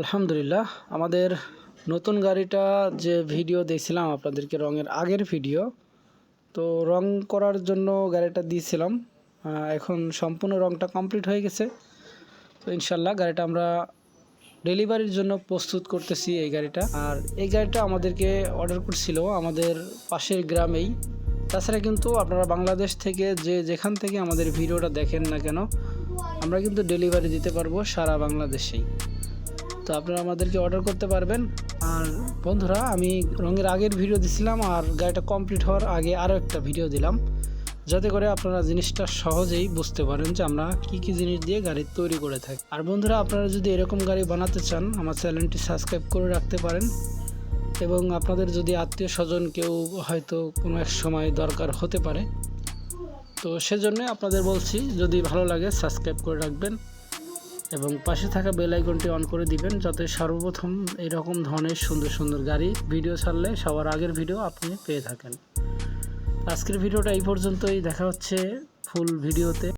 আলহামদুলিল্লাহ, আমাদের নতুন গাড়িটা যে ভিডিও দিয়েছিলাম আপনাদেরকে রঙের আগের ভিডিও, তো রং করার জন্য গাড়িটা দিয়েছিলাম। এখন সম্পূর্ণ রংটা কমপ্লিট হয়ে গেছে। তো ইনশাল্লাহ গাড়িটা আমরা ডেলিভারির জন্য প্রস্তুত করতেছি এই গাড়িটা। আর এই গাড়িটা আমাদেরকে অর্ডার করছিল আমাদের পাশের গ্রামেই। তাছাড়া কিন্তু আপনারা বাংলাদেশ থেকে যে যেখান থেকে আমাদের ভিডিওটা দেখেন না কেন, আমরা কিন্তু ডেলিভারি দিতে পারব সারা বাংলাদেশেই। তো আপনারা আমাদেরকে অর্ডার করতে পারবেন। আর বন্ধুরা, আমি রঙের আগের ভিডিও দিছিলাম আর গাড়িটা কমপ্লিট হওয়ার আগে আরও একটা ভিডিও দিলাম। যাতে করে আপনারা জিনিসটা সহজেই বুঝতে পারেন যে আমরা কি কি জিনিস দিয়ে গাড়ি তৈরি করে থাকি। আর বন্ধুরা, আপনারা যদি এরকম গাড়ি বানাতে চান, আমার চ্যানেলটি সাবস্ক্রাইব করে রাখতে পারেন। এবং আপনাদের যদি আত্মীয় স্বজন কেউ হয়তো কোনো এক সময় দরকার হতে পারে। তো সেজন্য আপনাদের বলছি, যদি ভালো লাগে সাবস্ক্রাইব করে রাখবেন। এবং পাশে থাকা বেল আইকনটি অন করে দিবেন যাতে সর্বপ্রথম এরকম ধরনের সুন্দর সুন্দর গাড়ি ভিডিও ছাড়লে সবার আগের ভিডিও আপনি পেয়ে থাকেন। আজকের ভিডিওটা এই পর্যন্তই। দেখা হচ্ছে ফুল ভিডিওতে